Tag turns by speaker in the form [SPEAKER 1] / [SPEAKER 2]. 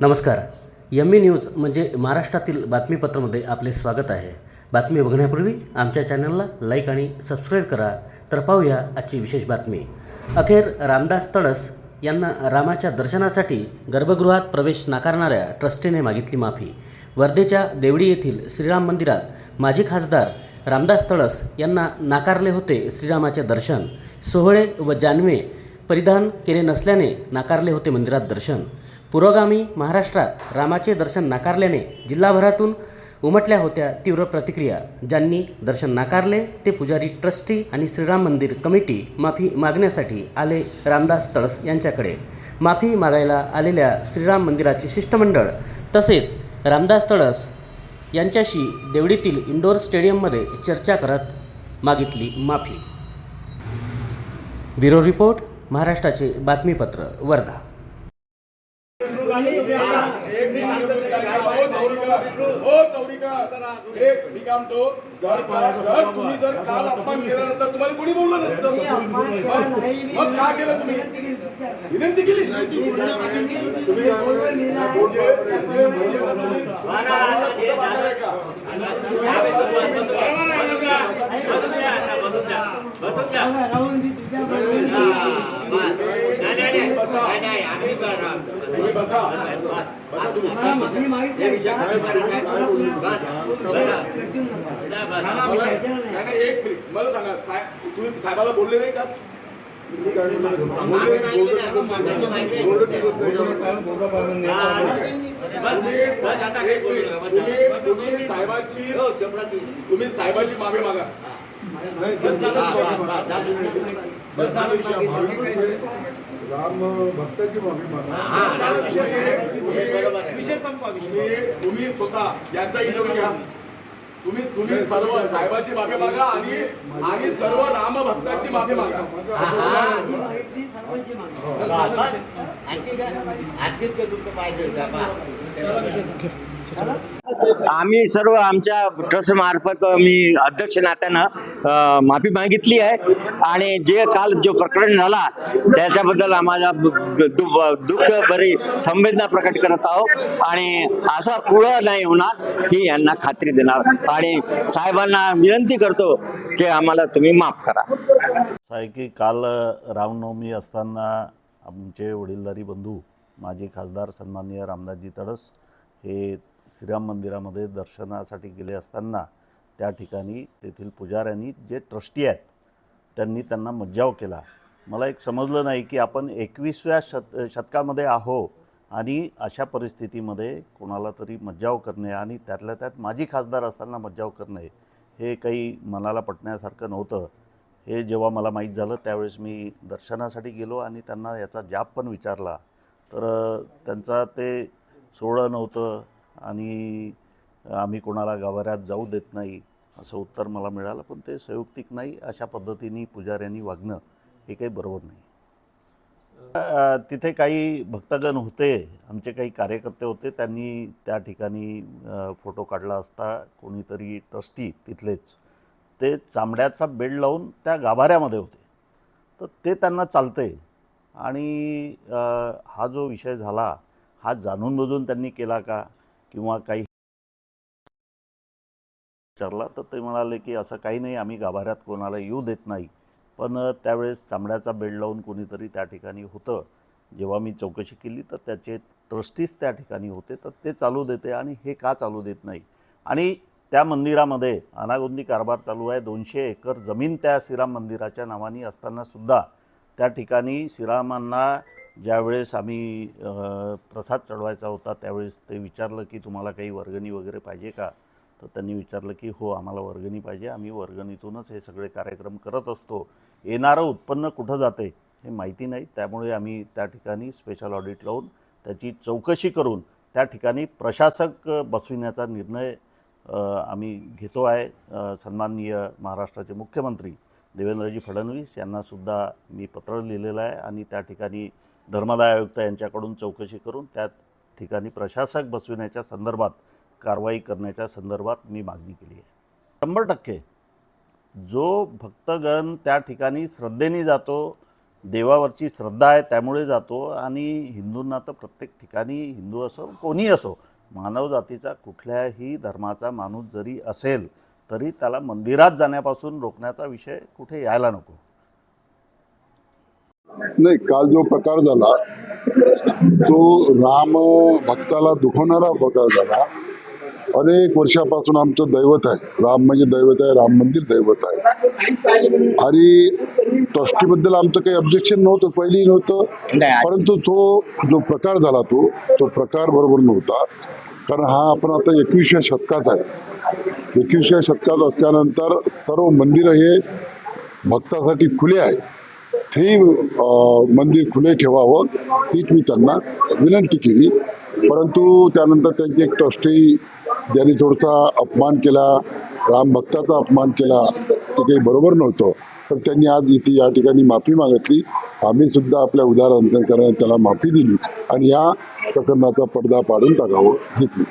[SPEAKER 1] नमस्कार. M E news म्हणजे महाराष्ट्रातील बातमीपत्रामध्ये आपले स्वागत आहे. बातमी बघण्यापूर्वी आमच्या चॅनलला लाईक आणि सबस्क्राईब करा. तर पाहूया आजची विशेष बातमी. अखेर रामदास तडस यांना रामाच्या दर्शनासाठी गर्भगृहात प्रवेश नाकारणाऱ्या ट्रस्टीने मागितली माफी. वर्धेच्या देवडी येथील श्रीराम मंदिरात माजी खासदार रामदास तळस यांना नाकारले होते श्रीरामाचे दर्शन. सोहळे व जानवे परिधान केले नसल्याने नाकारले होते मंदिरात दर्शन. पुरोगामी महाराष्ट्रात रामाचे दर्शन नाकारल्याने जिल्हाभरातून उमटल्या होत्या तीव्र प्रतिक्रिया. ज्यांनी दर्शन नाकारले ते पुजारी ट्रस्टी आणि श्रीराम मंदिर कमिटी माफी मागण्यासाठी आले रामदास तळस यांच्याकडे. माफी मागायला आलेल्या श्रीराम मंदिराचे शिष्टमंडळ तसेच रामदास तळस यांच्याशी देवडीतील इंडोर स्टेडियममध्ये चर्चा करत मागितली माफी. ब्युरो रिपोर्ट महाराष्ट्राचे बातमीपत्र वर्धा.
[SPEAKER 2] हो. हो, विनंती केली तुम्ही म्हणजे- म्हणजे म्हणजे तुम्ही- तुम्ही सामान्य कुठं वागणार आहे का? बसा. तुम्ही बसा बसा तुम्ही नाही, नाही, एक मिनिट मला सांगा साहेब तुम्ही साहेबाला बोलले नाही का नाही? साहेबाची तुम्ही साहेबाची माफी मागा
[SPEAKER 3] राम भक्ताची माफी मागा.
[SPEAKER 2] तुम्ही तुम्ही स्वतः यांचा इंटरव्ह्यू घ्या. तुम्ही तुम्ही सर्व साहेबाची माफी मागा आणि आणि सर्व राम भक्तांची माफी मागा.
[SPEAKER 4] आम्ही सर्व आमच्या ट्रस्ट मार्फत मी अध्यक्ष नात्यानं माफी मागितली आहे. आणि जे काल जो प्रकरण झाला त्याच्याबद्दल आम्हाला दुःख बरी संवेदना प्रकट करत आहोत. आणि असा पुढं नाही होणार ही यांना खात्री देणार. आणि साहेबांना विनंती करतो की आम्हाला तुम्ही माफ करा.
[SPEAKER 5] असं आहे की काल रामनवमी असताना आमचे वडीलधारी बंधू माजी खासदार सन्माननीय रामदासजी तडस हे श्रीराम मंदिरामध्ये दर्शनासाठी गेले असताना त्या ठिकाणी तेथील पुजाऱ्यांनी जे ट्रस्टी आहेत त्यांनी त्यांना मज्जाव केला. मला एक समजलं नाही की आपण एकवीसव्या शत शतकामध्ये आहो आणि अशा परिस्थितीमध्ये कोणाला तरी मज्जाव करणे आणि त्यातल्या त्यात माजी खासदार असताना मज्जाव करणे हे काही मनाला पटण्यासारखं नव्हतं. हे जेव्हा मला माहीत झालं त्यावेळेस मी दर्शनासाठी गेलो आणि त्यांना याचा जाप पण विचारला. तर त्यांचा ते सोहळं नव्हतं आणि आम्ही कोणाला गाभाऱ्यात जाऊ देत नाही असं उत्तर मला मिळालं पण ते संयुक्तिक नाही अशा पद्धतीने पुजाऱ्यांनी वागणं हे काही बरोबर नाही. तिथे काही भक्तगण होते आमचे काही कार्यकर्ते होते त्यांनी त्या ठिकाणी फोटो काढला असता कोणीतरी ट्रस्टी तिथलेच. ते चांबड्याचा बेड लावून त्या गाभाऱ्यामध्ये होते. तर ते त्यांना चालतंय आणि हा जो विषय झाला हा जाणून बुजून त्यांनी केला का? किंवा काही विचारला तर ते म्हणाले की असं काही नाही आम्ही गाभाऱ्यात कोणाला येऊ देत नाही. पण त्यावेळेस चांबड्याचा बेड लावून कोणीतरी त्या ठिकाणी होतं. जेव्हा मी चौकशी केली तर त्याचे ट्रस्टीज त्या ठिकाणी होते तर ते चालू देते आणि हे का चालू देत नाही? आणि त्या मंदिरामध्ये अनागोंदी कारभार चालू आहे. दोनशे एकर जमीन त्या श्रीराम मंदिराच्या नावाने असतानासुद्धा त्या ठिकाणी श्रीरामांना ज्यावेळेस आम्ही प्रसाद चढवायचा होता त्यावेळेस ते विचारलं की तुम्हाला काही वर्गणी वगैरे पाहिजे का? तर त्यांनी विचारलं की हो आम्हाला वर्गणी पाहिजे. आम्ही वर्गणीतूनच हे सगळे कार्यक्रम करत असतो. येणारं उत्पन्न कुठं जाते हे माहिती नाही. त्यामुळे आम्ही त्या ठिकाणी स्पेशल ऑडिट लावून त्याची चौकशी करून त्या ठिकाणी प्रशासक बसविण्याचा निर्णय आम्ही घेतो आहे. सन्माननीय महाराष्ट्राचे मुख्यमंत्री देवेंद्रजी फडणवीस यांनासुद्धा मी पत्र लिहिलेलं आहे आणि त्या ठिकाणी धर्मदाय आयुक्त यांच्याकडून चौकशी करून त्या ठिकाणी प्रशासक बसविण्याच्या संदर्भात कारवाई करण्याच्या संदर्भात मी मागणी केली आहे. शंभर टक्के. जो भक्तगण त्या ठिकाणी श्रद्धेने जातो देवावरची श्रद्धा आहे त्यामुळे जातो आणि हिंदूंना तर प्रत्येक ठिकाणी हिंदू असो कोणी असो मानव जातीचा कुठल्याही धर्माचा माणूस जरी असेल तरी त्याला मंदिरात जाण्यापासून रोखण्याचा विषय कुठे यायला नको.
[SPEAKER 3] नाही काल जो प्रकार झाला तो राम भक्ताला दुखवणारा प्रकार झाला. अनेक वर्षापासून आमचं दैवत आहे. राम म्हणजे दैवत आहे राम मंदिर दैवत आहे. आणि ट्रस्टीबद्दल आमचं काही ऑब्जेक्शन नव्हतं पहिली नव्हतं. परंतु तो जो प्रकार झाला तो तो प्रकार बरोबर नव्हता. कारण हा आपण आता एकविसव्या शतकाचा आहे. एकविसव्या शतकात असल्यानंतर सर्व मंदिरं हे भक्तासाठी खुले आहे. ते मंदिर खुले ठेवावं हीच मी त्यांना विनंती केली. परंतु त्यानंतर त्यांचे एक ट्रस्टी ज्यांनी थोडासा अपमान केला राम भक्ताचा अपमान केला ते काही बरोबर नव्हतं. पण त्यांनी आज इथे या ठिकाणी माफी मागितली. आम्ही सुद्धा आपल्या उदाहरण त्याला माफी दिली आणि या प्रकरणाचा पडदा पाडून टाकावं घेतली